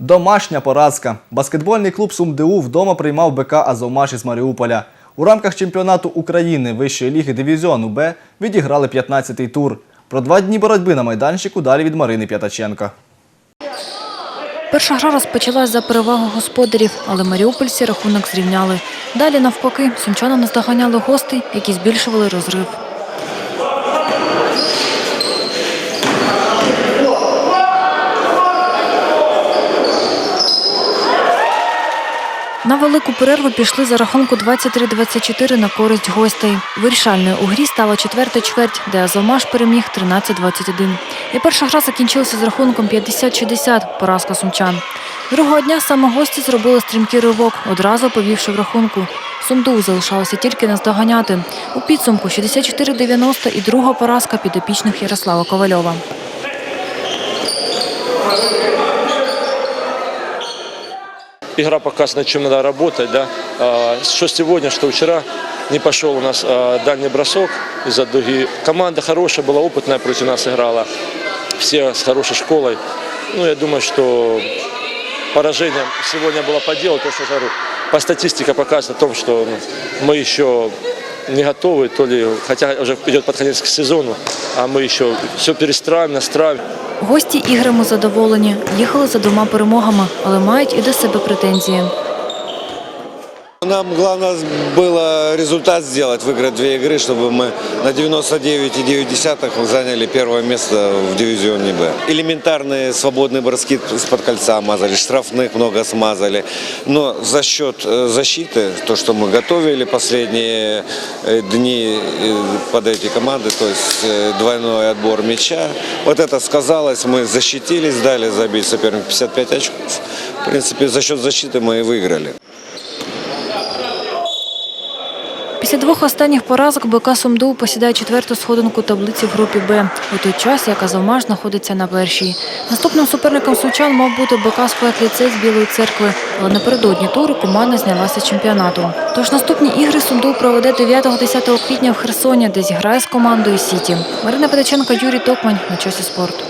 Домашня поразка. Баскетбольний клуб СумДУ вдома приймав БК Азовмаш із Маріуполя. У рамках чемпіонату України вищої ліги дивізіону Б відіграли 15-й тур. Про два дні боротьби на майданчику далі від Марини П'ятаченка. Перша гра розпочалась за перевагу господарів, але маріупольці рахунок зрівняли. Далі, навпаки, сумчани наздоганяли гостей, які збільшували розрив. На велику перерву пішли за рахунку 23-24 на користь гостей. Вирішальною у грі стала четверта чверть, де Азовмаш переміг 13-21. І перша гра закінчилася з рахунком 50-60 – поразка сумчан. Другого дня саме гості зробили стрімкий ривок, одразу повівши в рахунку. Сумду залишалося тільки наздоганяти. У підсумку 64-90 і друга поразка підопічних Ярослава Ковальова. Игра показывает, над чем надо работать. Да? А, Что сегодня, что вчера не пошел у нас а, дальний бросок из-за дуги. Команда хорошая была, опытная против нас играла. Все с хорошей школой. Ну, я думаю, что поражение сегодня было по делу. То, что говорю, по статистике показывает о том, что ну, мы еще не готовы, то ли, хотя уже идет под конец к сезону, а мы еще все перестраиваем, настраиваем. Гості іграми задоволені. Їхали за двома перемогами, але мають і до себе претензії. Нам главное было результат сделать, выиграть две игры, чтобы мы на 99,9 заняли первое место в дивизионе Б. Элементарные свободные броски из-под кольца мазали, штрафных много смазали. Но за счет э, защиты, то, что мы готовили последние э, дни э, под эти команды, то есть двойной отбор мяча, вот это сказалось, мы защитились, дали забить сопернику 55 очков. В принципе, за счет защиты мы и выиграли. Після двох останніх поразок БК Сумду посідає четверту сходинку таблиці в групі Б, у той час, як Азовмаш знаходиться на першій. Наступним суперником сучан мав бути БК «Спортліцей» з Білої церкви, але напередодні туру команда знялася чемпіонату. Тож наступні ігри Сумду проведе 9-10 квітня в Херсоні, де зіграє з командою Сіті. Марина Петаченко, Юрій Токмань на часі спорту.